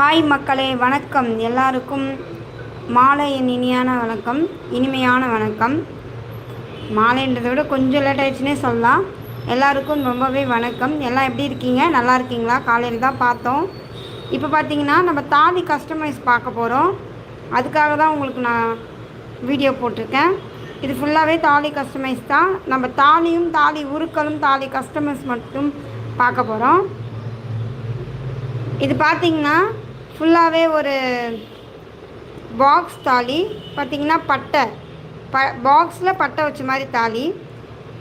Hi மக்களே வணக்கம். எல்லாருக்கும் மாலையின் இனியான வணக்கம் இனிமையான வணக்கம். மாலைன்றதை விட கொஞ்சம் லேட் ஆயிடுச்சுன்னே சொல்லலாம். எல்லாருக்கும் ரொம்பவே வணக்கம். எல்லாம் எப்படி இருக்கீங்க? நல்லா இருக்கீங்களா? காலையில் தான் பார்த்தோம். இப்போ பார்த்தீங்கன்னா நம்ம தாலி கஸ்டமைஸ் பார்க்க போகிறோம் அதுக்காக தான் உங்களுக்கு நான் வீடியோ போட்டிருக்கேன். இது ஃபுல்லாகவே தாலி கஸ்டமைஸ் தான். நம்ம தாலியும் தாலி உருக்களும் தாலி கஸ்டமைஸ் மட்டும் பார்க்க போகிறோம் இது பார்த்தீங்கன்னா ஃபுல்லாகவே ஒரு பாக்ஸ் தாலி பார்த்தீங்கன்னா பட்டை. ப பாக்ஸில் பட்டை வச்ச மாதிரி தாலி.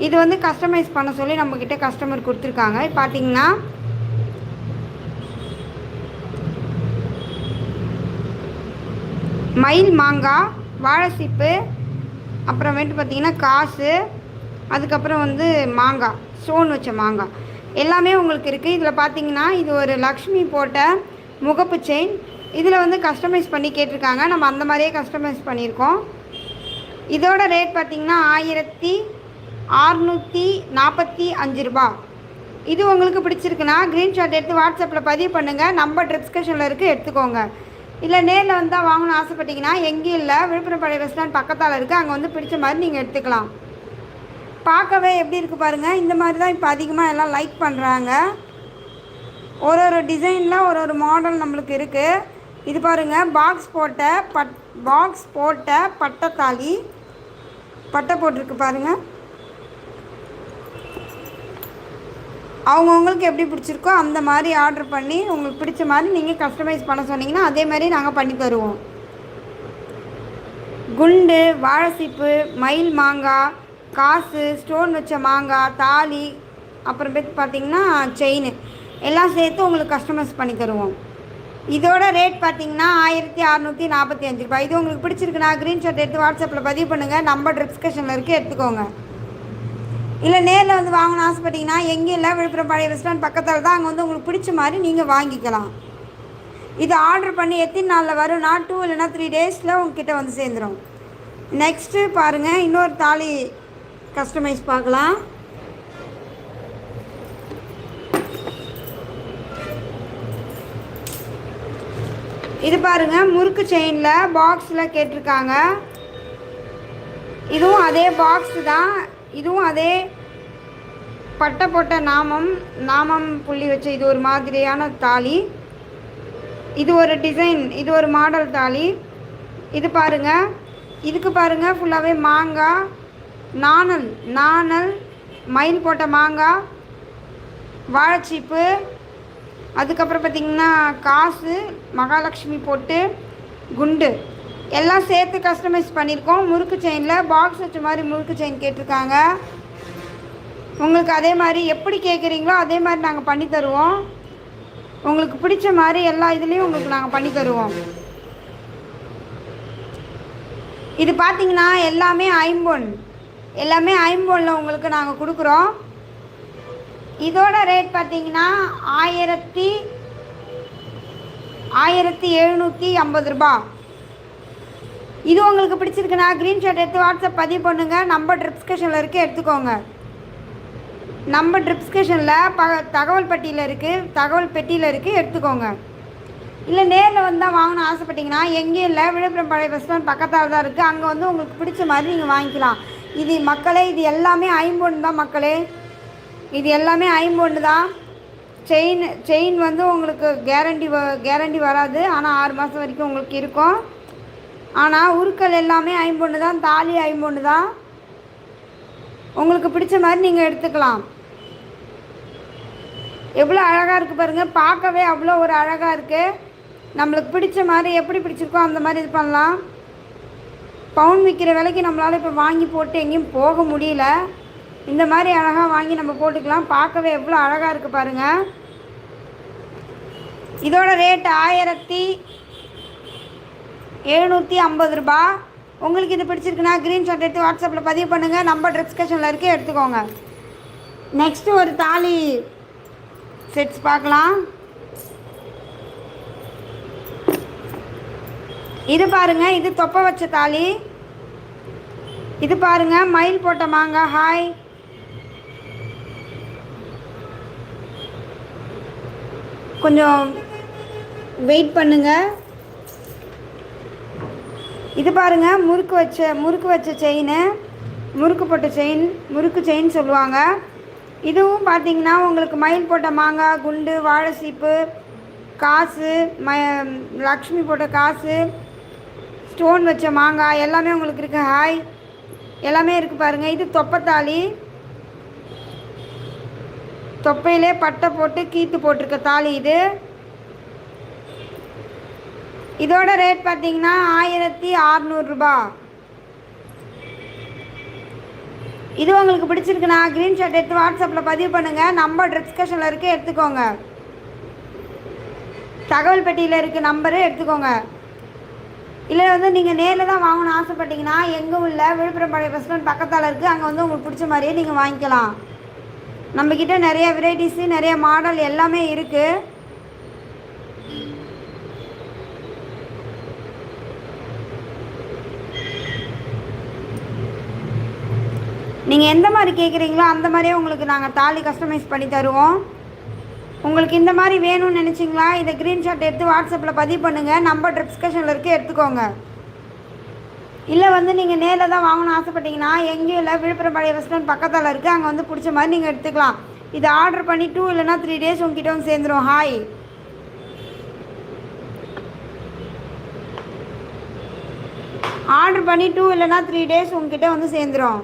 இது வந்து கஸ்டமைஸ் பண்ண சொல்லி நம்மக்கிட்ட கஸ்டமர் கொடுத்துருக்காங்க. பார்த்தீங்கன்னா மயில் மாங்காய் வாழைசீப்பு அப்புறமேட்டு பார்த்திங்கன்னா காசு அதுக்கப்புறம் வந்து மாங்காய் ஸ்டோன் வச்ச மாங்காய். எல்லாமே உங்களுக்கு இருக்குது இதில் பார்த்தீங்கன்னா இது ஒரு லக்ஷ்மி போட்ட முகப்பு செயின். இதில் வந்து கஸ்டமைஸ் பண்ணி கேட்டிருக்காங்க. நம்ம அந்த மாதிரியே கஸ்டமைஸ் பண்ணியிருக்கோம். இதோட ரேட் பார்த்திங்கன்னா ஆயிரத்தி அறுநூற்றி நாற்பத்தி அஞ்சு ரூபா. இது உங்களுக்கு பிடிச்சிருக்குன்னா க்ரீன்ஷாட் எடுத்து வாட்ஸ்அப்பில் பதிவு பண்ணுங்கள் நம்பர் டிஸ்கஷனில் இருக்குது எடுத்துக்கோங்க. இல்லை நேரில் வந்தால் வாங்கணும்னு ஆசைப்பட்டீங்கன்னா எங்கேயும் இல்லை. விழுப்புரம் பழைய பஸ் ஸ்டாண்ட் பக்கத்தால் இருக்குது அங்கே வந்து பிடிச்ச மாதிரி நீங்கள் எடுத்துக்கலாம். பார்க்கவே எப்படி இருக்குது பாருங்கள் இந்த மாதிரி தான் இப்போ அதிகமாக எல்லாம் லைக் பண்ணுறாங்க ஒரு ஒரு டிசைனில் ஒரு ஒரு மாடல் நம்மளுக்கு இருக்குது இது பாருங்கள் பாக்ஸ் போட்ட பட் பாக்ஸ் போட்ட பட்டைத்தாலி பட்டை போட்டிருக்கு பாருங்கள் அவங்கவுங்களுக்கு எப்படி பிடிச்சிருக்கோ அந்த மாதிரி ஆர்டர் பண்ணி உங்களுக்கு பிடிச்ச மாதிரி நீங்கள் கஸ்டமைஸ் பண்ண சொன்னீங்கன்னா அதே மாதிரி நாங்கள் பண்ணி தருவோம். குண்டு வாழைசீப்பு மயில் மாங்காய் காசு ஸ்டோன் வச்ச மாங்காய் தாலி அப்புறமேட்டு பார்த்தீங்கன்னா செயின் எல்லாம் சேர்த்து உங்களுக்கு கஸ்டமைஸ் பண்ணி தருவோம். இதோட ரேட் பார்த்தீங்கன்னா ஆயிரத்தி அறநூற்றி நாற்பத்தி அஞ்சு ரூபாய். இது உங்களுக்கு பிடிச்சிருக்குன்னா க்ரீன்ஷாட் எடுத்து வாட்ஸ்அப்பில் பதிவு பண்ணுங்கள் நம்பர் டிஸ்கஷனில் இருக்குது எடுத்துக்கோங்க. இல்லை நேரில் வந்து வாங்கணும்னு ஆசைப்பட்டீங்கன்னா எங்கேயும் இல்லை விழுப்புரம் பழைய ரெஸ்டாரண்ட் பக்கத்தில் தான். அங்கே வந்து உங்களுக்கு பிடிச்ச மாதிரி நீங்கள் வாங்கிக்கலாம். இது ஆர்டர் பண்ணி எத்தனை நாளில் வரும்னா டூ இல்லைனா த்ரீ டேஸில் உங்ககிட்ட வந்து சேர்ந்துடும் நெக்ஸ்ட்டு பாருங்கள் இன்னொரு தாலி கஸ்டமைஸ் பார்க்கலாம். இது பாருங்கள் முறுக்கு செயினில் பாக்ஸில் கேட்டிருக்காங்க. இதுவும் அதே பாக்ஸ் தான். இதுவும் அதே பட்டை போட்ட நாமம் நாமம் புள்ளி வச்ச இது ஒரு மாதிரியான தாலி. இது ஒரு டிசைன் இது ஒரு மாடல் தாலி. இது பாருங்க இதுக்கு பாருங்கள் ஃபுல்லாகவே மாங்காய் நாணல் நாணல் மயில் போட்ட மாங்காய் வாழைச்சீப்பு அதுக்கப்புறம் பார்த்திங்கன்னா காசு மகாலட்சுமி போட்டு குண்டு. எல்லாம் சேர்த்து கஸ்டமைஸ் பண்ணியிருக்கோம். முறுக்கு செயினில் பாக்ஸ் வச்ச மாதிரி முறுக்கு செயின் கேட்டிருக்காங்க. உங்களுக்கு அதே மாதிரி எப்படி கேட்குறீங்களோ அதே மாதிரி நாங்கள் பண்ணி தருவோம். உங்களுக்கு பிடிச்ச மாதிரி எல்லா இதுலேயும் உங்களுக்கு நாங்கள் பண்ணி தருவோம். இது பார்த்தீங்கன்னா எல்லாமே ஐம்பொன். எல்லாமே ஐம்பொனில் உங்களுக்கு நாங்கள் கொடுக்குறோம். இதோட ரேட் பார்த்தீங்கன்னா ஆயிரத்தி ஆயிரத்தி எழுநூற்றி ஐம்பது ரூபா. இது உங்களுக்கு பிடிச்சிருக்குன்னா க்ரீன்ஷாட் எடுத்து வாட்ஸ்அப் பதிவு பண்ணுங்கள் நம்ம டிஸ்கஷனில் இருக்குது எடுத்துக்கோங்க. நம்ம டிஸ்கஷனில் ப தகவல் பட்டியில் இருக்குது தகவல் பெட்டியில் இருக்குது எடுத்துக்கோங்க. இல்லை நேரில் வந்தால் வாங்கணும் ஆசைப்பட்டீங்கன்னா எங்கேயும் இல்லை விழுப்புரம் பழைய பஸ் ஸ்டாண்ட் பக்கத்தால் தான் இருக்குது அங்கே வந்து உங்களுக்கு பிடிச்ச மாதிரி நீங்கள் வாங்கிக்கலாம். இது மக்களே இது எல்லாமே ஐம்பொன்று தான் மக்களே. இது எல்லாமே ஐம்பொன்று தான். செயின் செயின் வந்து உங்களுக்கு கேரண்டி வ கேரண்டி வராது. ஆனால் ஆறு மாதம் வரைக்கும் உங்களுக்கு இருக்கும். ஆனால் உருக்கள் எல்லாமே ஐம்பொன்று தான். தாலி ஐம்பொன்று தான். உங்களுக்கு பிடிச்ச மாதிரி நீங்கள் எடுத்துக்கலாம். எவ்வளோ அழகாக இருக்குது பாருங்கள் பார்க்கவே அவ்வளோ ஒரு அழகாக இருக்குது நம்மளுக்கு பிடிச்ச மாதிரி எப்படி பிடிச்சிருக்கோ அந்த மாதிரி இது பண்ணலாம். பவுன் விற்கிற விலைக்கு நம்மளால் இப்போ வாங்கி போட்டு எங்கேயும் போக முடியல. இந்த மாதிரி அழகாக வாங்கி நம்ம போட்டுக்கலாம். பார்க்கவே எவ்வளோ அழகாக இருக்குது பாருங்கள் இதோட ரேட் ஆயிரத்தி எழுநூற்றி ஐம்பது ரூபா. உங்களுக்கு இது பிடிச்சிருக்குன்னா க்ரீன்ஷாட் எடுத்து வாட்ஸ்அப்பில் பதிவு பண்ணுங்கள் நம்பர் டிஸ்கஷனில் இருக்குது எடுத்துக்கோங்க. நெக்ஸ்ட்டு ஒரு தாலி செட்ஸ் பார்க்கலாம். இது பாருங்கள் இது தொப்பை வச்ச தாலி. இது பாருங்கள் மயில் போட்ட மாங்காய். ஹாய் கொஞ்சம் வெயிட் பண்ணுங்கள் இது பாருங்கள் முறுக்கு வச்ச முறுக்கு வச்ச செயின் முறுக்கு போட்ட செயின் முறுக்கு செயின் சொல்லுவாங்க. இதுவும் பார்த்தீங்கன்னா உங்களுக்கு மயில் போட்ட மாங்காய் குண்டு வாழை சீப்பு காசு ம லக்ஷ்மி போட்ட காசு ஸ்டோன் வச்ச மாங்காய் எல்லாமே உங்களுக்கு இருக்குது ஹாய் எல்லாமே இருக்குது பாருங்கள் இது தொப்பத்தாளி. தொப்பையிலே பட்டை போட்டு கீத்து போட்டிருக்க தாலி இது. இதோட ரேட் பார்த்தீங்கன்னா ஆயிரத்தி அறநூறுபா இது உங்களுக்கு பிடிச்சிருக்குண்ணா க்ரீன் ஷர்ட் எடுத்து வாட்ஸ்அப்பில் பதிவு பண்ணுங்கள் நம்பர் டிஸ்கஷனில் இருக்குது எடுத்துக்கோங்க. தகவல் பெட்டியில் இருக்குது நம்பரு எடுத்துக்கோங்க. இல்லை வந்து நீங்கள் நேரில் தான் வாங்கணும்னு ஆசைப்பட்டீங்கன்னா எங்கே உள்ள விழுப்புரம் பழைய பஸ் ஸ்டாண்ட் பக்கத்தால் இருக்குது அங்கே வந்து உங்களுக்கு பிடிச்ச மாதிரியே நீங்கள் வாங்கிக்கலாம். நம்மக்கிட்ட நிறைய வெரைட்டிஸு நிறைய மாடல் எல்லாமே இருக்குது நீங்கள் எந்த மாதிரி கேட்குறீங்களோ அந்த மாதிரியே உங்களுக்கு நாங்கள் தாலி கஸ்டமைஸ் பண்ணி தருவோம். உங்களுக்கு இந்த மாதிரி வேணும்னு நினச்சிங்களா? இதை க்ரீன்ஷாட் எடுத்து வாட்ஸ்அப்பில் பதிவு பண்ணுங்கள் நம்பர் டிஸ்கஷனில் இருக்குது எடுத்துக்கோங்க. இல்லை வந்து நீங்கள் நேரில் தான் வாங்கணும்னு ஆசைப்பட்டீங்கன்னா எங்கேயும் இல்லை விழுப்புரம் பழைய பஸ் ஸ்டாண்ட் பக்கத்தில் இருக்குது அங்கே வந்து பிடிச்ச மாதிரி நீங்கள் எடுத்துக்கலாம். இதை ஆர்டர் பண்ணி டூ இல்லைனா த்ரீ டேஸ் உங்ககிட்ட வந்து சேர்ந்துடும் ஹாய் ஆர்டர் பண்ணி டூ இல்லைனா த்ரீ டேஸ் உங்ககிட்ட வந்து சேர்ந்துடும்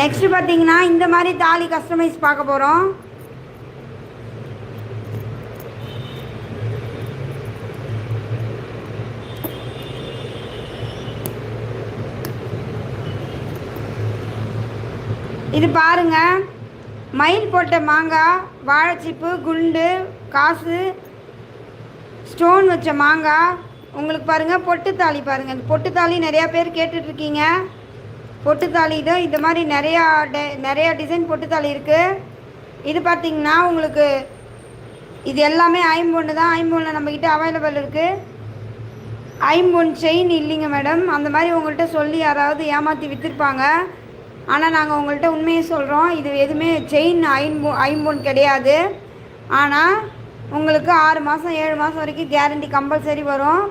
நெக்ஸ்ட் பார்த்தீங்கன்னா இந்த மாதிரி தாலி கஸ்டமைஸ் பார்க்க போகிறோம் இது பாருங்க. மயில் போட்ட மாங்காய் வாழைச்சிப்பு குண்டு காசு ஸ்டோன் வச்ச மாங்காய் உங்களுக்கு பாருங்கள் பொட்டுத்தாளி பாருங்கள் இந்த பொட்டுத்தாளி நிறையா பேர் கேட்டுட்ருக்கீங்க. பொட்டுத்தாளி இது இந்த மாதிரி நிறையா டெ நிறையா டிசைன் பொட்டுத்தாளி இருக்குது இது பார்த்திங்கன்னா உங்களுக்கு இது எல்லாமே ஐம்பொன்று தான். ஐம்பொன்னில் நம்மக்கிட்ட அவைலபிள் இருக்குது ஐம்பொன் செயின் இல்லைங்க மேடம் அந்த மாதிரி உங்கள்கிட்ட சொல்லி யாராவது ஏமாற்றி விற்றுருப்பாங்க ஆனால் நாங்கள் உங்கள்கிட்ட உண்மையை சொல்கிறோம் இது எதுவுமே செயின் ஐம்பொ ஐம்பொன் கிடையாது. ஆனால் உங்களுக்கு ஆறு மாதம் ஏழு மாதம் வரைக்கும் கேரண்டி கம்பல்சரி வரும்.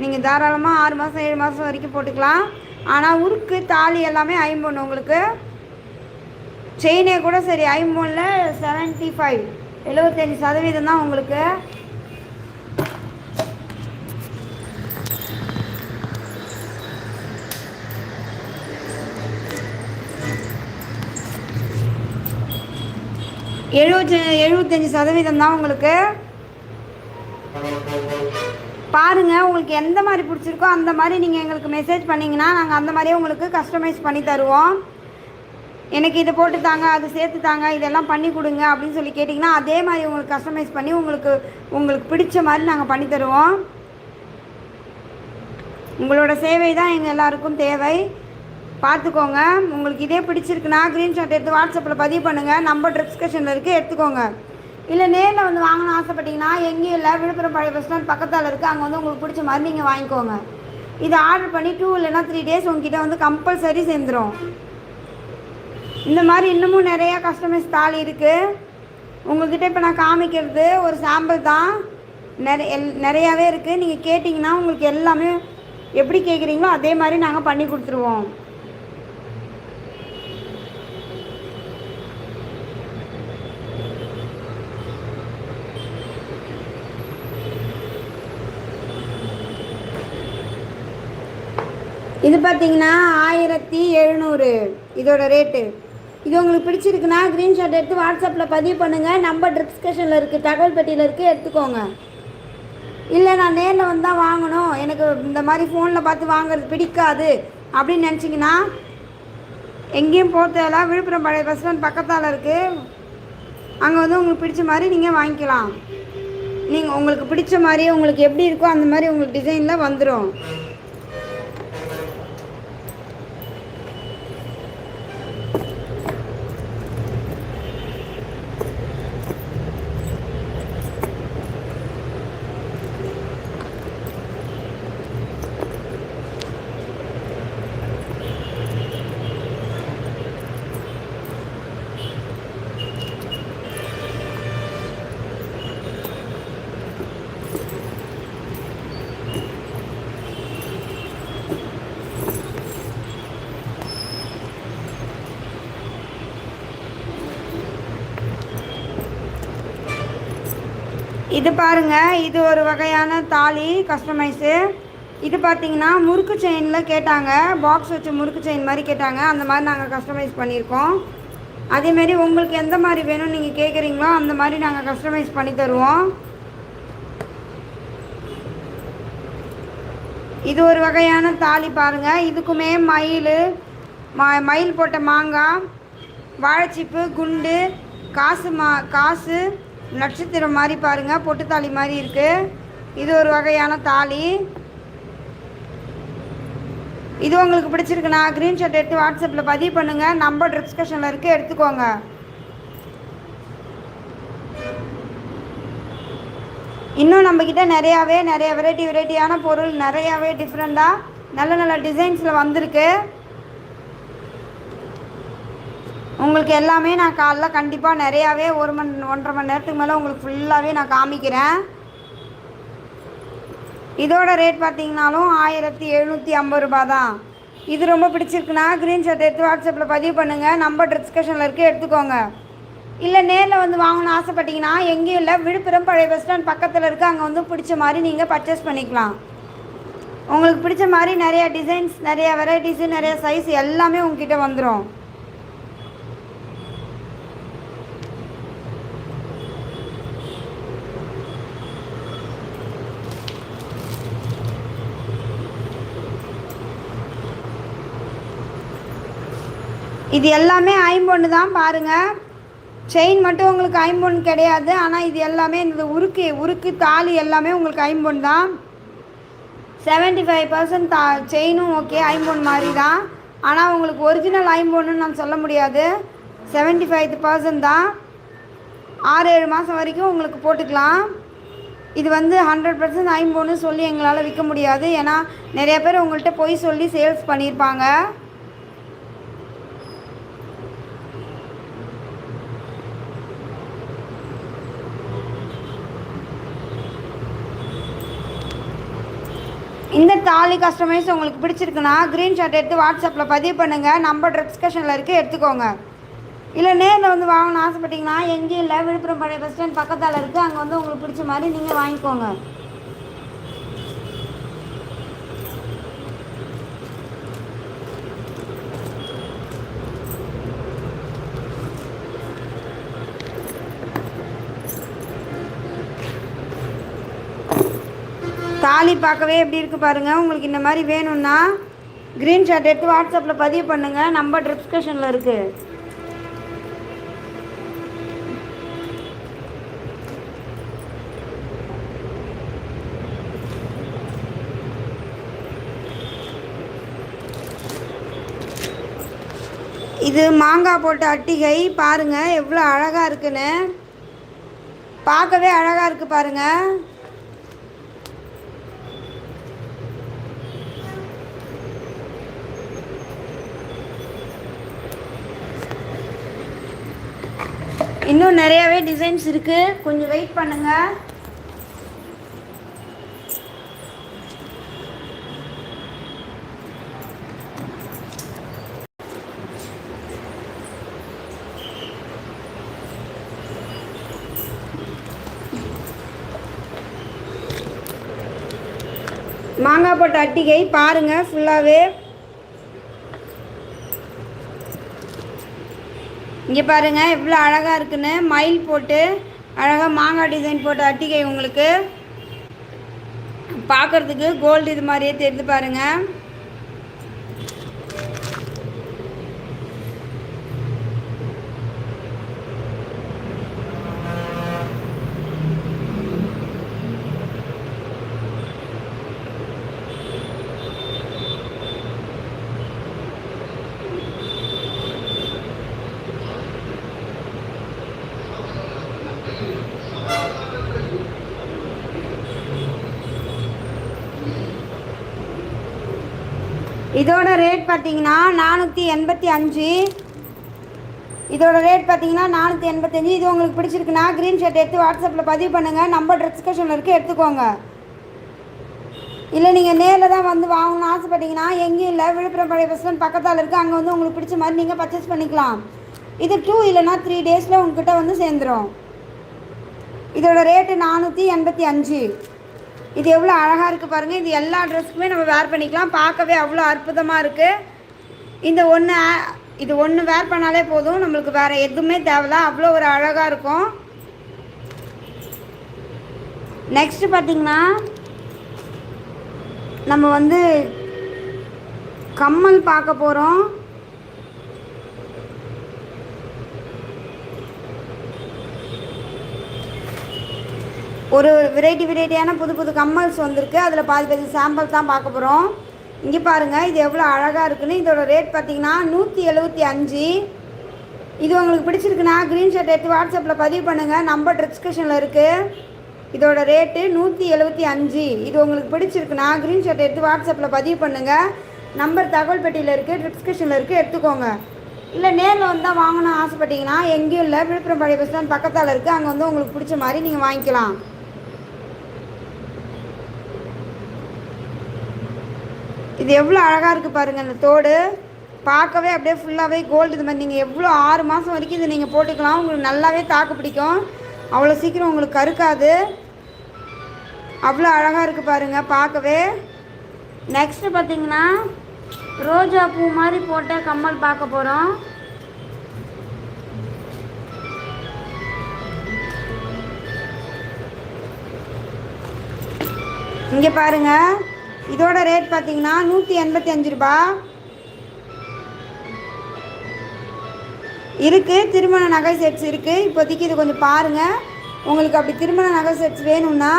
நீங்கள் தாராளமாக ஆறு மாதம் ஏழு மாதம் வரைக்கும் போட்டுக்கலாம். ஆனால் உருக்கு தாலி எல்லாமே ஐம்பொன் உங்களுக்கு. செயினே கூட சரி ஐம்பொனில் செவன்ட்டி ஃபைவ் எழுபத்தஞ்சி சதவீதம் தான் உங்களுக்கு. எழுபத்தி எழுபத்தஞ்சி சதவீதம் தான் உங்களுக்கு. பாருங்கள் உங்களுக்கு எந்த மாதிரி பிடிச்சிருக்கோ அந்த மாதிரி நீங்கள் எங்களுக்கு மெசேஜ் பண்ணிங்கன்னா நாங்கள் அந்த மாதிரியே உங்களுக்கு கஸ்டமைஸ் பண்ணி தருவோம். எனக்கு இதை போட்டு தாங்க அது சேர்த்து தாங்க இதெல்லாம் பண்ணி கொடுங்க அப்படின்னு சொல்லி கேட்டிங்கன்னா அதே மாதிரி உங்களுக்கு கஸ்டமைஸ் பண்ணி உங்களுக்கு உங்களுக்கு பிடிச்ச மாதிரி நாங்கள் பண்ணி தருவோம். உங்களோட சேவை தான் எங்கள் எல்லாருக்கும் தேவை. பார்த்துக்கோங்க உங்களுக்கு இதே பிடிச்சிருக்குன்னா க்ரீன்ஷாட் எடுத்து வாட்ஸ்அப்பில் பதிவு பண்ணுங்கள் நம்பர் டிஸ்கிரிப்ஷனில் இருக்குது எடுத்துக்கோங்க. இல்லை நேரில் வந்து வாங்கணும்னு ஆசைப்பட்டீங்கன்னா எங்கேயும் இல்லை விழுப்புரம் பழைய பஸ் ஸ்டாண்ட் பக்கத்தில் இருக்குது அங்கே வந்து உங்களுக்கு பிடிச்ச மாதிரி நீங்கள் வாங்கிக்கோங்க. இதை ஆர்டர் பண்ணி டூ இல்லைனா த்ரீ டேஸ் உங்ககிட்ட வந்து கம்பல்சரி சேர்ந்துடும் இந்த மாதிரி இன்னமும் நிறையா கஸ்டமைஸ் தாலி இருக்குது உங்கள்கிட்ட இப்போ நான் காமிக்கிறது ஒரு சாம்பிள் தான். நிறைய நிறையாவே இருக்குது நீங்கள் கேட்டிங்கன்னா உங்களுக்கு எல்லாமே எப்படி கேட்குறீங்களோ அதே மாதிரி நாங்கள் பண்ணி கொடுத்துருவோம் இது பார்த்தீங்கன்னா ஆயிரத்தி எழுநூறு. இதோட ரேட்டு இது உங்களுக்கு பிடிச்சிருக்குன்னா க்ரீன்ஷாட் எடுத்து வாட்ஸ்அப்பில் பதிவு பண்ணுங்கள் நம்பர் டிஸ்கஷனில் இருக்குது தகவல் பெட்டியில் இருக்குது எடுத்துக்கோங்க. இல்லை நான் நேரில் வந்து தான் வாங்கணும். எனக்கு இந்த மாதிரி ஃபோனில் பார்த்து வாங்குறது பிடிக்காது. அப்படின்னு நினச்சிங்கன்னா எங்கேயும் போகிறதெல்லாம் விழுப்புரம் பழைய பஸ் ஸ்டாண்ட் பக்கத்தால் இருக்குது அங்கே வந்து உங்களுக்கு பிடிச்ச மாதிரி நீங்கள் வாங்கிக்கலாம். நீங்கள் உங்களுக்கு பிடிச்ச மாதிரி உங்களுக்கு எப்படி இருக்கோ அந்த மாதிரி உங்களுக்கு டிசைனில் வந்துடும் இது பாருங்கள் இது ஒரு வகையான தாலி கஸ்டமைஸு இது பார்த்தீங்கன்னா முறுக்கு செயினில் கேட்டாங்க. பாக்ஸ் வச்சு முறுக்கு செயின் மாதிரி கேட்டாங்க. அந்த மாதிரி நாங்கள் கஸ்டமைஸ் பண்ணியிருக்கோம். அதேமாரி உங்களுக்கு எந்த மாதிரி வேணும்னு நீங்கள் கேட்குறீங்களோ அந்த மாதிரி நாங்கள் கஸ்டமைஸ் பண்ணி தருவோம். இது ஒரு வகையான தாலி பாருங்கள் இதுக்குமே மயில் ம மயில் போட்ட மாங்காய் வாழைச்சிப்பு குண்டு காசு மா காசு நட்சத்திரம் மாதிரி பாருங்கள் பொட்டு தாலி மாதிரி இருக்குது இது ஒரு வகையான தாலி. இது உங்களுக்கு பிடிச்சிருக்குண்ணா க்ரீன்ஷாட் எடுத்து வாட்ஸ்அப்பில் பதிவு பண்ணுங்கள் நம்பர் டிஸ்கஷனில் இருக்குது எடுத்துக்கோங்க. இன்னும் நம்மக்கிட்ட நிறையாவே நிறைய வெரைட்டி வெரைட்டியான பொருள் நிறையாவே டிஃப்ரெண்ட்டாக நல்ல நல்ல டிசைன்ஸில் வந்திருக்கு. உங்களுக்கு எல்லாமே நான் காலைல கண்டிப்பாக நிறையாவே ஒரு மணி ஒன்றரை மணி நேரத்துக்கு மேலே உங்களுக்கு ஃபுல்லாகவே நான் காமிக்கிறேன். இதோட ரேட் பார்த்தீங்கனாலும் ஆயிரத்தி எழுநூற்றி ஐம்பது ரூபா தான். இது ரொம்ப பிடிச்சிருக்குன்னா க்ரீன் ஷர்ட் எடுத்து வாட்ஸ்அப்பில் பதிவு பண்ணுங்கள் நம்பர் டிஸ்கஷனில் இருக்குது எடுத்துக்கோங்க. இல்லை நேரில் வந்து வாங்கணும்னு ஆசைப்பட்டீங்கன்னா எங்கேயும் இல்லை விழுப்புரம் பழைய பஸ் ஸ்டாண்ட் பக்கத்தில் இருக்குது அங்கே வந்து பிடிச்ச மாதிரி நீங்கள் பர்ச்சேஸ் பண்ணிக்கலாம். உங்களுக்கு பிடிச்ச மாதிரி நிறையா டிசைன்ஸ் நிறையா வெரைட்டிஸு நிறையா சைஸ் எல்லாமே உங்ககிட்ட வந்துடும் இது எல்லாமே ஐம்பொன்று தான் பாருங்கள் செயின் மட்டும் உங்களுக்கு ஐம்பொன்று கிடையாது. ஆனால் இது எல்லாமே இந்த உருக்கு உருக்கு தாலி எல்லாமே உங்களுக்கு ஐம்பொன் தான். செவன்ட்டி ஃபைவ் பர்சன்ட் தா செயினும் ஓகே ஐம்பொன் மாதிரி தான். ஆனால் உங்களுக்கு ஒரிஜினல் ஐம்பொன்னு நான் சொல்ல முடியாது. செவன்ட்டி ஃபைவ் பர்சன்ட் தான். ஆறு ஏழு மாதம் வரைக்கும் உங்களுக்கு போட்டுக்கலாம். இது வந்து ஹண்ட்ரட் பர்சன்ட் ஐம்பொன்னு சொல்லி எங்களால் விற்க முடியாது. ஏன்னா நிறைய பேர் உங்கள்கிட்ட பொய் சொல்லி சேல்ஸ் பண்ணியிருப்பாங்க. இந்த தாலி கஸ்டமைஸ் உங்களுக்கு பிடிச்சிருக்குன்னா க்ரீன்ஷாட் எடுத்து வாட்ஸ்அப்பில் பதிவு பண்ணுங்கள் நம்பர் டிஸ்கஷனில் இருக்குது எடுத்துக்கோங்க. இல்லை நேரில் வந்து வாங்கணும்னு ஆசைப்பட்டீங்கன்னா எங்கேயும் இல்லை விழுப்புரம் பழைய பஸ் ஸ்டாண்ட் பக்கத்தால் இருக்குது அங்கே வந்து உங்களுக்கு பிடிச்ச மாதிரி நீங்கள் வாங்கிக்கோங்க. தாலி பார்க்கவே எப்படி இருக்குது பாருங்கள் உங்களுக்கு இந்த மாதிரி வேணும்னா க்ரீன் ஷர்ட் எடுத்து வாட்ஸ்அப்பில் பதிவு பண்ணுங்கள் நம்பர் டிஸ்கஷனில் இருக்குது இது மாங்காய் போட்ட அட்டிகை பாருங்கள் எவ்வளோ அழகாக இருக்குன்னு. பார்க்கவே அழகாக இருக்குது பாருங்கள் இன்னும் நிறையாவே டிசைன்ஸ் இருக்குது கொஞ்சம் வெயிட் பண்ணுங்கள் மாங்காய் போட்ட அட்டிகை பாருங்கள் ஃபுல்லாகவே இங்கே பாருங்கள் எவ்வளோ அழகாக இருக்குன்னு. மயில் போட்டு அழகாக மாங்காய் டிசைன் போட்ட அட்டிகை உங்களுக்கு. பார்க்குறதுக்கு கோல்டு இது மாதிரியே தெரிஞ்சு பாருங்கள் இதோட ரேட் பார்த்தீங்கன்னா நானூற்றி எண்பத்தி அஞ்சு. இதோட ரேட் பார்த்தீங்கன்னா நானூற்றி எண்பத்தஞ்சு இது உங்களுக்கு பிடிச்சிருக்குன்னா க்ரீன் ஷர்ட் எடுத்து வாட்ஸ்அப்பில் பதிவு பண்ணுங்கள் நம்பர் டிஸ்கஷனில் இருக்குது எடுத்துக்கோங்க. இல்லை நீங்கள் நேரில் தான் வந்து வாங்கணும்னு ஆசைப்பட்டீங்கன்னா எங்கேயும் இல்லை. விழுப்புரம் பழைய பஸ் ஸ்டாண்ட் பக்கத்தால் இருக்குது அங்கே வந்து உங்களுக்கு பிடிச்ச மாதிரி நீங்கள் பர்ச்சேஸ் பண்ணிக்கலாம். இது டூ இல்லைனா த்ரீ டேஸில் உங்ககிட்ட வந்து சேர்ந்துடும் இதோட ரேட்டு நானூற்றி எண்பத்தி அஞ்சு. இது எவ்வளோ அழகாக இருக்குது பாருங்கள் இது எல்லா ட்ரெஸ்க்குமே நம்ம வேர் பண்ணிக்கலாம். பார்க்கவே அவ்வளோ அற்புதமாக இருக்குது இந்த ஒன்று இது ஒன்று வேர் பண்ணாலே போதும். நம்மளுக்கு வேறு எதுவுமே தேவையில்ல. அவ்வளோ ஒரு அழகாக இருக்கும். நெக்ஸ்ட்டு பார்த்திங்கன்னா நம்ம வந்து கம்மல் பார்க்க போகிறோம் ஒரு வெரைட்டி வெரைட்டியான புது புது கம்மல்ஸ் வந்திருக்கு. அதில் பாதி பாதி சாம்பிள் தான் பார்க்க போகிறோம் இங்கே பாருங்கள் இது எவ்வளோ அழகாக இருக்குன்னு. இதோட ரேட் பார்த்தீங்கன்னா நூற்றி எழுபத்தி அஞ்சு. இது உங்களுக்கு பிடிச்சிருக்குன்னா க்ரீன் ஷர்ட் எடுத்து வாட்ஸ்அப்பில் பதிவு பண்ணுங்கள் நம்பர் டிஸ்கிரிப்ஷனில் இருக்குது இதோட ரேட்டு நூற்றி எழுபத்தி அஞ்சு. இது உங்களுக்கு பிடிச்சிருக்குன்னா க்ரீன் ஷர்ட் எடுத்து வாட்ஸ்அப்பில் பதிவு பண்ணுங்கள் நம்பர் தகவல் பெட்டியில் இருக்குது டிஸ்கிரிப்ஷனில் இருக்குது எடுத்துக்கோங்க. இல்லை நேரில் வந்தால் வாங்கணும் ஆசைப்பட்டீங்கன்னா எங்கேயும் இல்லை. விழுப்புரம் பழைய பஸ் ஸ்டாண்ட் பக்கத்தால் இருக்குது அங்கே வந்து உங்களுக்கு பிடிச்ச மாதிரி நீங்கள் வாங்கிக்கலாம். இது எவ்வளோ அழகாக இருக்குது பாருங்கள் இந்த தோடு. பார்க்கவே அப்படியே ஃபுல்லாகவே கோல்டு இது மாதிரி. நீங்கள் எவ்வளோ ஆறு மாதம் வரைக்கும் இதை நீங்கள் போட்டுக்கலாம். உங்களுக்கு நல்லாவே தாக்கு பிடிக்கும். அவ்வளோ சீக்கிரம் உங்களுக்கு கருக்காது. அவ்வளோ அழகாக இருக்குது பாருங்கள் பார்க்கவே. நெக்ஸ்ட்டு பார்த்தீங்கன்னா ரோஜா பூ மாதிரி போட்ட கம்மல் பார்க்க போகிறோம் இங்கே பாருங்கள் இதோட ரேட் பார்த்தீங்கன்னா நூற்றி எண்பத்தி அஞ்சு ரூபா. இருக்குது திருமண நகை செட்ஸ் இருக்குது இப்போதைக்கு இது கொஞ்சம் பாருங்கள் உங்களுக்கு அப்படி திருமண நகை செட்ஸ் வேணும்னா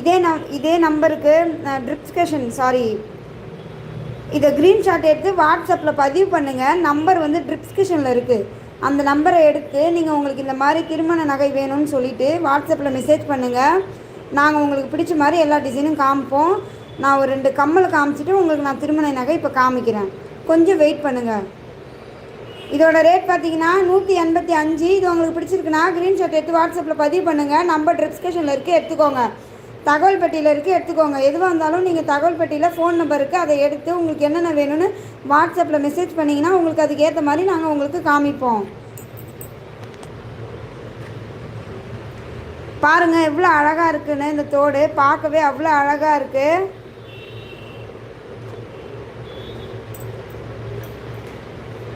இதே நம் இதே நம்பருக்கு டிஸ்கஷன் சாரி இதை க்ரீன்ஷாட் எடுத்து வாட்ஸ்அப்பில் பதிவு பண்ணுங்கள் நம்பர் வந்து டிஸ்கிரிப்ஷனில் இருக்குது அந்த நம்பரை எடுத்து நீங்கள் உங்களுக்கு இந்த மாதிரி திருமண நகை வேணும்னு சொல்லிவிட்டு வாட்ஸ்அப்பில் மெசேஜ் பண்ணுங்கள் நாங்கள் உங்களுக்கு பிடிச்ச மாதிரி எல்லா டிசைனும் காமிப்போம். நான் ஒரு ரெண்டு கம்மல் காமிச்சிட்டு உங்களுக்கு நான் திருமண நகை இப்போ காமிக்கிறேன். கொஞ்சம் வெயிட் பண்ணுங்கள் இதோட ரேட் பார்த்தீங்கன்னா நூற்றி எண்பத்தி அஞ்சு. இது உங்களுக்கு பிடிச்சிருக்குன்னா க்ரீன்ஷாட் எடுத்து வாட்ஸ்அப்பில் பதிவு பண்ணுங்கள் நம்பர் டிஸ்கிரிப்ஷனில் இருக்குது எடுத்துக்கோங்க. தகவல் பெட்டியில் இருக்குது எடுத்துக்கோங்க. எதுவாக இருந்தாலும் நீங்கள் தகவல் பெட்டியில் ஃபோன் நம்பர் இருக்குது அதை எடுத்து உங்களுக்கு என்னென்ன வேணும்னு வாட்ஸ்அப்பில் மெசேஜ் பண்ணிங்கன்னா உங்களுக்கு அதுக்கு ஏற்ற மாதிரி நாங்கள் உங்களுக்கு காமிப்போம். பாருங்கள் எவ்வளோ அழகாக இருக்குன்னு இந்த தோடு. பார்க்கவே அவ்வளோ அழகாக இருக்குது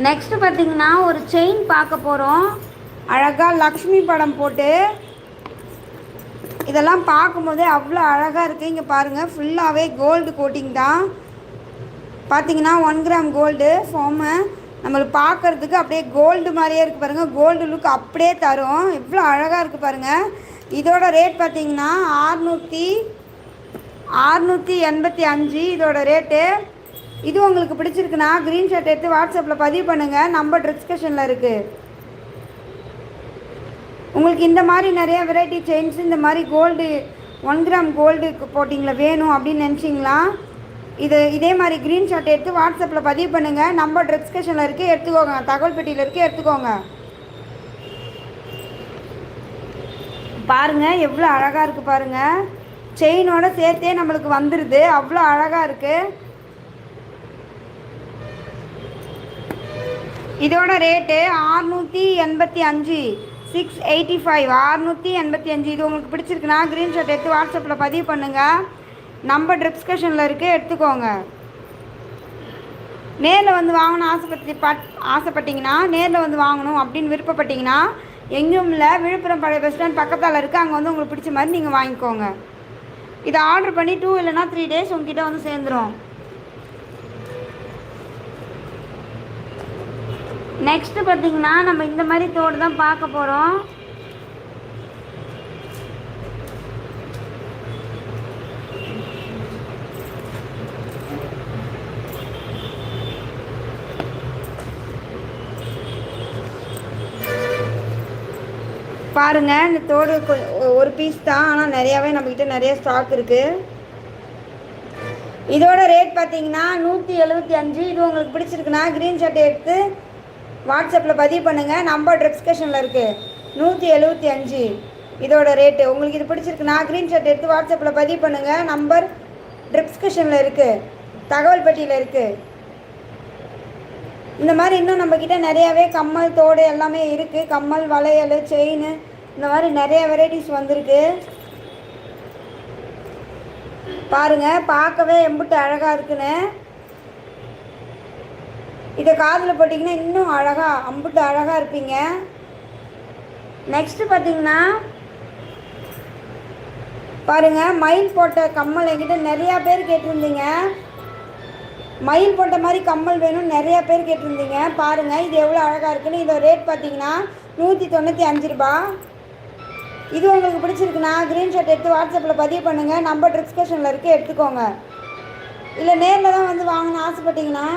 நெக்ஸ்ட்டு பார்த்தீங்கன்னா ஒரு செயின் பார்க்க போகிறோம் அழகாக லக்ஷ்மி படம் போட்டு. இதெல்லாம் பார்க்கும்போதே அவ்வளோ அழகாக இருக்குது இங்கே பாருங்கள் ஃபுல்லாகவே கோல்டு கோட்டிங் தான். பார்த்தீங்கன்னா ஒன் கிராம் கோல்டு ஃபோமு நம்மளுக்கு பார்க்குறதுக்கு அப்படியே கோல்டு மாதிரியே இருக்குது பாருங்கள் கோல்டு லுக் அப்படியே தரும். எவ்வளோ அழகாக இருக்குது பாருங்கள் இதோட ரேட் பார்த்தீங்கன்னா ஆறுநூற்றி ஆறுநூற்றி எண்பத்தி அஞ்சு இதோட ரேட்டு இது உங்களுக்கு பிடிச்சிருக்குன்னா க்ரீன் ஷர்ட் எடுத்து வாட்ஸ்அப்பில் பதிவு பண்ணுங்கள் நம்பர் டிஸ்கஷனில் இருக்குது உங்களுக்கு இந்த மாதிரி நிறைய வெரைட்டி செயின்ஸ் இந்த மாதிரி கோல்டு ஒன் கிராம் கோல்டு போட்டிங்கில் வேணும் அப்படின்னு நினச்சிங்களா? இது இதே மாதிரி க்ரீன் ஷர்ட் எடுத்து வாட்ஸ்அப்பில் பதிவு பண்ணுங்கள் நம்பர் டிஸ்கஷனில் இருக்குது எடுத்துக்கோங்க. தகவல் பெட்டியில் இருக்குது எடுத்துக்கோங்க. பாருங்கள் எவ்வளோ அழகாக இருக்குது பாருங்கள் செயினோட சேர்த்தே நம்மளுக்கு வந்துடுது அவ்வளோ அழகாக இருக்குது இதோட ரேட்டு ஆறுநூற்றி எண்பத்தி அஞ்சு சிக்ஸ் எயிட்டி ஃபைவ் ஆறுநூற்றி எண்பத்தி அஞ்சு. இது உங்களுக்கு பிடிச்சிருக்குன்னா க்ரீன் ஷர்ட் எடுத்து வாட்ஸ்அப்பில் பதிவு பண்ணுங்கள் நம்பர் டிஸ்கஷனில் இருக்குது எடுத்துக்கோங்க. நேரில் வந்து வாங்கணும் ஆசைப்பட்டு பட் ஆசைப்பட்டீங்கன்னா நேரில் வந்து வாங்கணும் அப்படின்னு விருப்பப்பட்டீங்கன்னா எங்கேயும் இல்லை விழுப்புரம் பழைய பஸ் ஸ்டாண்ட் பக்கத்தால் இருக்குது அங்கே வந்து உங்களுக்கு பிடிச்ச மாதிரி நீங்கள் வாங்கிக்கோங்க. இதை ஆர்டர் பண்ணி டூ இல்லைனா த்ரீ டேஸ் உங்ககிட்ட வந்து சேர்ந்துடும் நெக்ஸ்ட்டு பார்த்தீங்கன்னா நம்ம இந்த மாதிரி தோடு தான் பார்க்க போகிறோம் பாருங்கள் இந்த தோடு ஒரு பீஸ் தான் ஆனால் நிறையாவே நம்மக்கிட்ட நிறைய ஸ்டாக் இருக்குது இதோட ரேட் பார்த்தீங்கன்னா நூற்றி எழுபத்தி அஞ்சு. இது உங்களுக்கு பிடிச்சிருக்குன்னா க்ரீன் ஷர்ட் எடுத்து வாட்ஸ்அப்பில் பதிவு பண்ணுங்கள் நம்பர் டிஸ்கஷனில் இருக்குது நூற்றி எழுபத்தி அஞ்சு. இதோட ரேட்டு உங்களுக்கு இது பிடிச்சிருக்குன்னா க்ரீன் ஷர்ட் எடுத்து வாட்ஸ்அப்பில் பதிவு பண்ணுங்கள் நம்பர் டிஸ்கஷனில் இருக்குது தகவல் பெட்டியில் இருக்குது இந்த மாதிரி இன்னும் நம்மக்கிட்ட நிறையாவே கம்மல் தோடு எல்லாமே இருக்குது கம்மல் வளையல் செயின் இந்த மாதிரி நிறைய வெரைட்டிஸ் வந்திருக்கு. பாருங்க பார்க்கவே எம்பிட்டு அழகாக இருக்குன்னு. இதை காதில் போட்டிங்கன்னா இன்னும் அழகாக அம்புட்டு அழகாக இருப்பீங்க. நெக்ஸ்ட்டு பார்த்தீங்கன்னா பாருங்கள் மயில் போட்ட கம்மல் என்கிட்ட நிறையா பேர் கேட்டிருந்தீங்க. மயில் போட்ட மாதிரி கம்மல் வேணும்னு நிறையா பேர் கேட்டிருந்தீங்க. பாருங்கள் இது எவ்வளோ அழகாக இருக்குன்னு. இதோட ரேட் பார்த்தீங்கன்னா நூற்றி தொண்ணூற்றி அஞ்சு ரூபா. இது உங்களுக்கு பிடிச்சிருக்குன்னா க்ரீன்ஷாட் எடுத்து வாட்ஸ்அப்பில் பதிவு பண்ணுங்கள் நம்பர் டிஸ்கஷனில் இருக்குது எடுத்துக்கோங்க. இல்லை நேரில் தான் வந்து வாங்கணும்னு ஆசைப்பட்டீங்கன்னா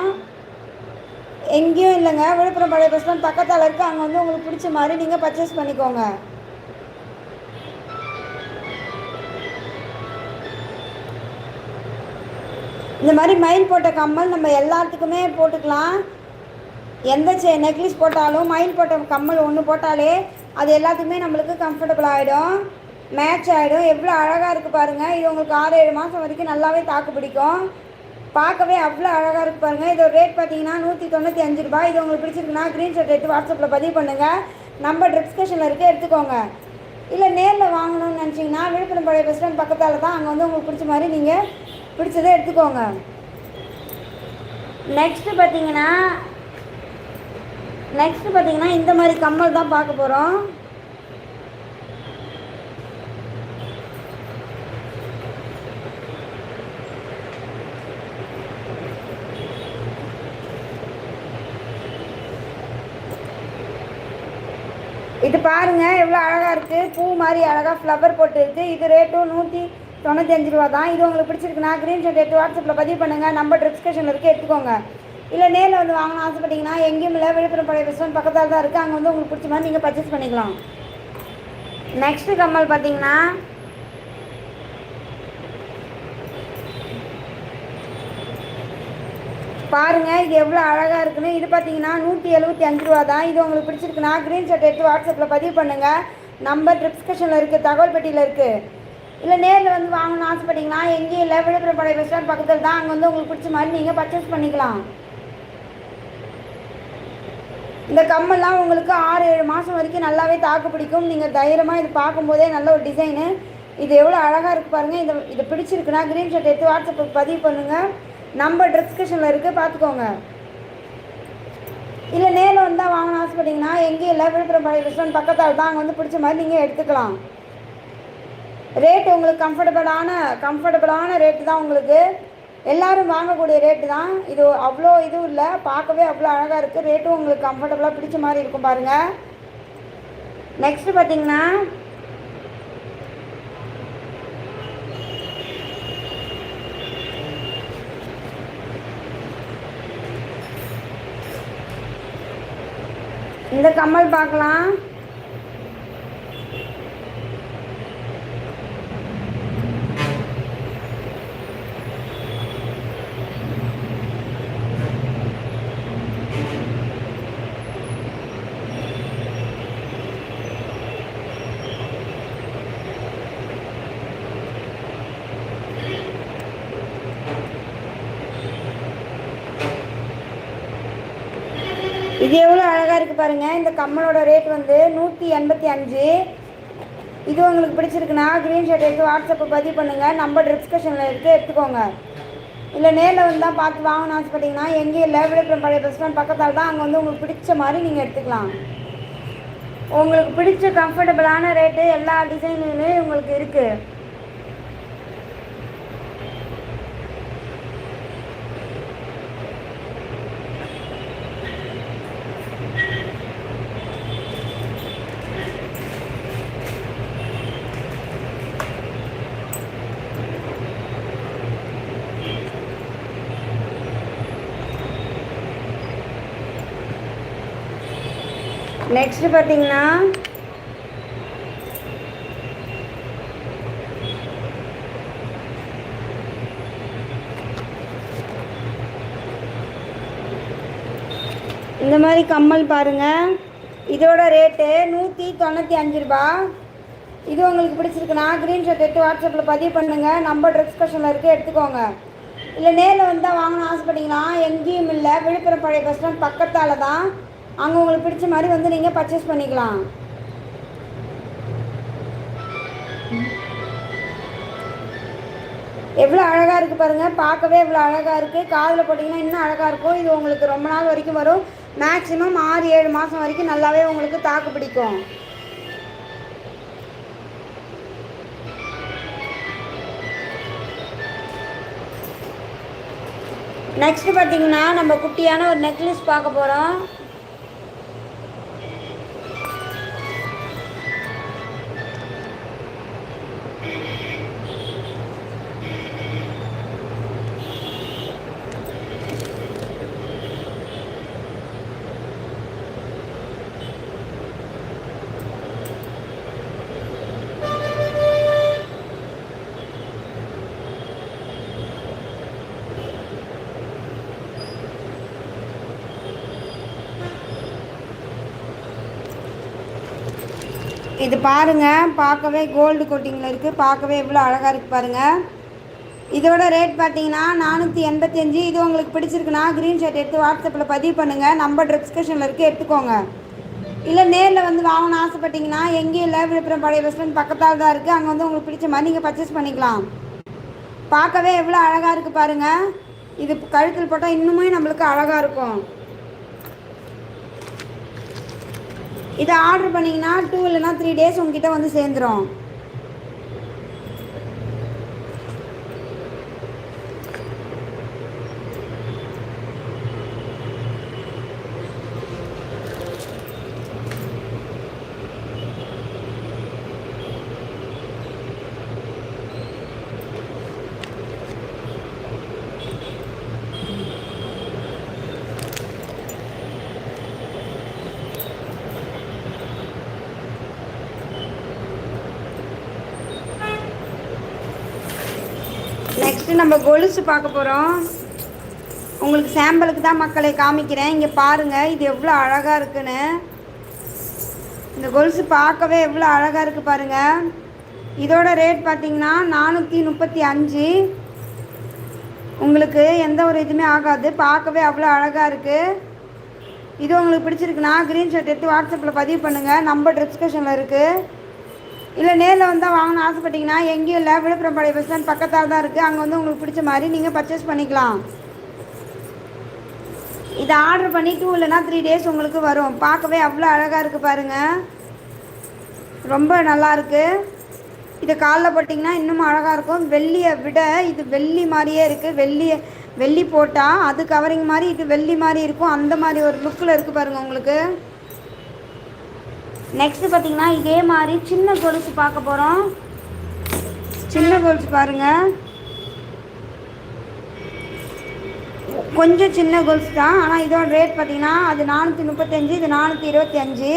எங்கேயும் இல்லைங்க. விழுப்புரம் பழைய பஸ் ஸ்டாண்ட் பக்கத்தால் இருக்குது அங்கே வந்து உங்களுக்கு பிடிச்ச மாதிரி நீங்கள் பர்ச்சேஸ் பண்ணிக்கோங்க. இந்த மாதிரி மயில் போட்ட கம்மல் நம்ம எல்லாத்துக்குமே போட்டுக்கலாம். எந்த செ நெக்லஸ் போட்டாலும் மயில் போட்ட கம்மல் ஒன்று போட்டாலே அது எல்லாத்துக்குமே நம்மளுக்கு கம்ஃபர்டபுள் ஆகிடும் மேட்ச் ஆகிடும் எவ்வளோ அழகாக இருக்குது பாருங்கள் இது உங்களுக்கு ஆறு ஏழு மாதம் வரைக்கும் நல்லாவே தாக்கு பிடிக்கும். பார்க்கவே அவ்வளோ அழகாக இருக்கு பாருங்கள் இதோட ரேட் பார்த்தீங்கன்னா நூற்றி தொண்ணூற்றி அஞ்சு ரூபாய். இது உங்களுக்கு பிடிச்சிருக்குன்னா க்ரீன் ஷர்ட் எடுத்து வாட்ஸ்அப்பில் பதிவு பண்ணுங்கள் நம்பர் டிஸ்கஷனில் இருக்குது எடுத்துக்கோங்க. இல்லை நேரில் வாங்கணும்னு நினச்சிங்கன்னா விழுப்புரம் பழைய பஸ் ஸ்டாண்ட் பக்கத்தால் தான் அங்கே வந்து உங்களுக்கு பிடிச்ச மாதிரி நீங்கள் பிடிச்சதே எடுத்துக்கோங்க. நெக்ஸ்ட்டு பார்த்தீங்கன்னா நெக்ஸ்ட்டு பார்த்தீங்கன்னா இந்த மாதிரி கம்மல் தான் பார்க்க போகிறோம் இது பாருங்கள் எவ்வளோ அழகாக இருக்குது பூ மாதிரி அழகாக ஃப்ளவர் போட்டு இருக்குது இது ரேட்டும் நூற்றி தொண்ணூற்றி ரூபா தான். இது உங்களுக்கு பிடிச்சிருக்குன்னா க்ரீன் ஷர்ட் எடுத்து வாட்ஸ்அப்பில் பதிவு பண்ணுங்கள் நம்பர் டிஸ்கிரிப்ஷனில் இருக்குது எடுத்துக்கோங்க. இல்லை நேரில் வந்து வாங்கணும் ஆசைப்பட்டீங்கன்னா எங்கேயும் இல்லை விழுப்புரம் பழைய பஸ் ஸ்டாண்ட் பக்கத்தில் தான் இருக்குது அங்கே வந்து உங்களுக்கு பிடிச்ச மாதிரி நீங்கள் பர்ச்சேஸ் பண்ணிக்கலாம். நெக்ஸ்ட்டு கம்மல் பார்த்தீங்கன்னா பாருங்கள் இது எவ்வளோ அழகாக இருக்குன்னு. இது பார்த்தீங்கன்னா நூற்றி எழுபத்தி அஞ்சு ரூபா தான் இது உங்களுக்கு பிடிச்சிருக்குன்னா க்ரீன் ஷர்ட் எடுத்து வாட்ஸ்அப்பில் பதிவு பண்ணுங்கள் நம்பர் டிஸ்கஷனில் இருக்குது தகவல் பெட்டியில் இருக்குது இல்லை நேரில் வந்து வாங்கணும்னு ஆசைப்பட்டீங்கன்னா எங்கேயும் இல்லை விழுப்புரம் பழைய பஸ் ஸ்டாண்ட் பக்கத்தில் தான். அங்கே வந்து உங்களுக்கு பிடிச்ச மாதிரி நீங்கள் பர்ச்சேஸ் பண்ணிக்கலாம். இந்த கம்மெல்லாம் உங்களுக்கு ஆறு ஏழு மாதம் வரைக்கும் நல்லாவே தாக்கு பிடிக்கும். நீங்கள் தைரியமாக இது பார்க்கும்போதே நல்ல ஒரு டிசைனு இது எவ்வளோ அழகாக இருக்குது பாருங்கள் இதை இது பிடிச்சிருக்குன்னா க்ரீன் ஷர்ட் எடுத்து வாட்ஸ்அப்பில் பதிவு பண்ணுங்கள் நம்பர் டிஸ்கிரிப்ஷனில் இருக்குது பார்த்துக்கோங்க இல்லை நேரில் வந்தால் வாங்கணும் ஆசைப்பட்டீங்கன்னா எங்கேயும் இல்லை விழுப்புரம் பழைய ரெஸ்டாரண்ட் பக்கத்தால் தான் அங்கே வந்து பிடிச்ச மாதிரி நீங்கள் எடுத்துக்கலாம். ரேட் உங்களுக்கு கம்ஃபர்டபுளான கம்ஃபர்டபுளான ரேட்டு தான் உங்களுக்கு. எல்லாரும் வாங்கக்கூடிய ரேட்டு தான். இது அவ்வளோ இதுவும் இல்லை பார்க்கவே அவ்வளோ அழகாக இருக்குது ரேட்டும் உங்களுக்கு கம்ஃபர்டபுளாக பிடிச்ச மாதிரி இருக்கும் பாருங்கள் நெக்ஸ்ட்டு பார்த்தீங்கன்னா கம்மல் பார்க்கலாம். இது எவ்வளோ அழகாக இருக்குது பாருங்கள் இந்த கம்மலோட ரேட் வந்து நூற்றி எண்பத்தி அஞ்சு. இது உங்களுக்கு பிடிச்சிருக்குன்னா க்ரீன் ஷர்ட் எடுத்து வாட்ஸ்அப்பை பதிவு பண்ணுங்கள் நம்பர் டிஸ்கஷனில் இருக்குது எடுத்துக்கோங்க. இல்லை நேரில் வந்து தான் பார்த்து வாங்கணும் ஆசைப்பட்டீங்கன்னா எங்கேயும் இல்லை விழுப்புரம் பழைய பஸ் ஸ்டாண்ட் பக்கத்தால் தான் அங்கே வந்து உங்களுக்கு பிடிச்ச மாதிரி நீங்கள் எடுத்துக்கலாம். உங்களுக்கு பிடிச்ச கம்ஃபர்டபுளான ரேட்டு எல்லா டிசைன்லையுமே உங்களுக்கு இருக்குது நெக்ஸ்ட் பார்த்தீங்கன்னா இந்த மாதிரி கம்மல் பாருங்கள் இதோட ரேட்டு நூற்றி தொண்ணூற்றி அஞ்சு ரூபா. இது உங்களுக்கு பிடிச்சிருக்குன்னா க்ரீன்ஷாட் எடுத்து வாட்ஸ்அப்பில் பதிவு பண்ணுங்கள் நம்பர் டிஸ்கஷனில் இருக்குது எடுத்துக்கோங்க. இல்லை நேரில் வந்தால் வாங்கணும்னு ஆசைப்பட்டீங்கன்னா எங்கேயும் இல்லை. விழுப்புரம் பழைய பஸ் ஸ்டாண்ட் பக்கத்தால் தான். அங்கே உங்களுக்கு பிடிச்ச மாதிரி வந்து நீங்கள் பர்ச்சேஸ் பண்ணிக்கலாம். எவ்வளோ அழகாக இருக்குது பாருங்கள் பார்க்கவே எவ்வளோ அழகாக இருக்குது காதில் போட்டிங்கன்னா இன்னும் அழகாக இருக்கும். இது உங்களுக்கு ரொம்ப நாள் வரைக்கும் வரும். மேக்ஸிமம் ஆறு ஏழு மாதம் வரைக்கும் நல்லாவே உங்களுக்கு தாக்கு பிடிக்கும். நெக்ஸ்ட் பார்த்தீங்கன்னா நம்ம குட்டியான ஒரு நெக்லஸ் பார்க்க போகிறோம் இது பாருங்க பார்க்கவே கோல்டு கோட்டிங்கில் இருக்குது பார்க்கவே எவ்வளோ அழகாக இருக்குது பாருங்கள் இதோட ரேட் பார்த்தீங்கன்னா நானூற்றி எண்பத்தஞ்சு இது உங்களுக்கு பிடிச்சிருக்குன்னா க்ரீன் ஷர்ட் எடுத்து வாட்ஸ்அப்பில் பதிவு பண்ணுங்கள் நம்பர் டிஸ்கிரிப்ஷனில் இருக்குது எடுத்துக்கோங்க. இல்லை நேரில் வந்து வாங்கணும்னு ஆசைப்பட்டீங்கன்னா எங்கேயும் இல்லை விழுப்புரம் பழைய பஸ் ஸ்டாண்ட் பக்கத்தால் தான் இருக்குது அங்கே வந்து உங்களுக்கு பிடிச்ச மாதிரி நீங்கள் பர்ச்சேஸ் பண்ணிக்கலாம். பார்க்கவே எவ்வளோ அழகாக இருக்குது பாருங்கள் இது கழுத்தில் போட்டால் இன்னுமே நம்மளுக்கு அழகாக இருக்கும். இதை ஆர்டர் பண்ணிங்கன்னா டூ இல்லைனா த்ரீ டேஸ் உங்ககிட்ட வந்து சேர்ந்துடும் நெக்ஸ்ட்டு நம்ம கொலுசு பார்க்க போகிறோம் உங்களுக்கு சாம்பிளுக்கு தான் மக்களை காமிக்கிறேன். இங்கே பாருங்கள் இது எவ்வளோ அழகாக இருக்குன்னு. இந்த கொலுசு பார்க்கவே எவ்வளோ அழகாக இருக்குது பாருங்கள் இதோட ரேட் பார்த்திங்கன்னா நானூற்றி முப்பத்தி அஞ்சு. உங்களுக்கு எந்த ஒரு இதுவுமே ஆகாது. பார்க்கவே அவ்வளோ அழகாக இருக்குது இது உங்களுக்கு பிடிச்சிருக்குன்னா க்ரீன் ஷர்ட் எடுத்து வாட்ஸ்அப்பில் பதிவு பண்ணுங்கள் நம்பர் டிஸ்கஷனில் இருக்குது இல்லை நேரில் வந்தால் வாங்கணும்னு ஆசைப்பட்டீங்கன்னா எங்கேயும் இல்லை விழுப்புரம் பழைய பஸ் ஸ்டாண்ட் பக்கத்தில் தான் இருக்குது அங்கே வந்து உங்களுக்கு பிடிச்ச மாதிரி நீங்கள் பர்ச்சேஸ் பண்ணிக்கலாம். இதை ஆர்டர் பண்ணி டூ இல்லைனா த்ரீ டேஸ் உங்களுக்கு வரும். பார்க்கவே அவ்வளோ அழகாக இருக்குது பாருங்கள் ரொம்ப நல்லாயிருக்கு இதை காலில் போட்டிங்கன்னா இன்னும் அழகாக இருக்கும். வெள்ளியை விட இது வெள்ளி மாதிரியே இருக்குது வெள்ளியை வெள்ளி போட்டால் அது கவரிங் மாதிரி இது வெள்ளி மாதிரி இருக்கும். அந்த மாதிரி ஒரு லுக்கில் இருக்குது பாருங்கள் உங்களுக்கு. நெக்ஸ்ட்டு பார்த்தீங்கன்னா இதே மாதிரி சின்ன கொலுசு பார்க்க போகிறோம் சின்ன கொலுசு பாருங்கள் கொஞ்சம் சின்ன கொலுசு தான். ஆனால் இதோட ரேட் பார்த்தீங்கன்னா அது நானூற்றி முப்பத்தஞ்சு இது நானூற்றி இருபத்தி அஞ்சு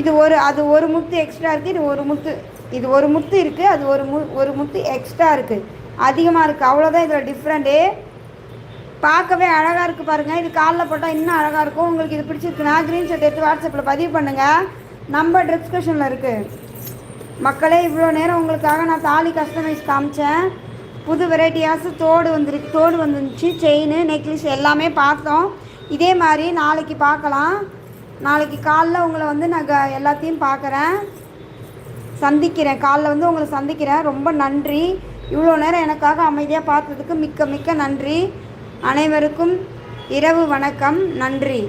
இது ஒரு அது ஒரு முத்து எக்ஸ்ட்ரா இருக்குது இது ஒரு முத்து இது ஒரு முத்து இருக்குது அது ஒரு மு ஒரு முத்து எக்ஸ்ட்ரா இருக்குது அதிகமாக இருக்குது அவ்வளோதான் இதில் டிஃப்ரெண்ட்டு பார்க்கவே அழகாக இருக்குது பாருங்கள் இது காலில் போட்டால் இன்னும் அழகாக இருக்கும். உங்களுக்கு இது பிடிச்சிருக்குன்னா க்ரீன் ஷர்ட் எடுத்து வாட்ஸ்அப்பில் பதிவு பண்ணுங்கள் நம்ம டிஸ்கஷனில் இருக்குது மக்களே இவ்வளோ நேரம் உங்களுக்காக நான் தாலி கஸ்டமைஸ் காமிச்சேன். புது வெரைட்டியாஸ் தோடு வந்துருக்கு தோடு வந்துருந்துச்சு செயின் நெக்லஸ் எல்லாமே பார்த்தோம். இதே மாதிரி நாளைக்கு பார்க்கலாம். நாளைக்கு காலைல உங்களை வந்து நான் எல்லாத்தையும் பார்க்குறேன். சந்திக்கிறேன். காலைல வந்து உங்களை சந்திக்கிறேன். ரொம்ப நன்றி. இவ்வளோ நேரம் எனக்காக அமைதியாக பார்த்ததுக்கு மிக்க மிக்க நன்றி. அனைவருக்கும் இரவு வணக்கம். நன்றி.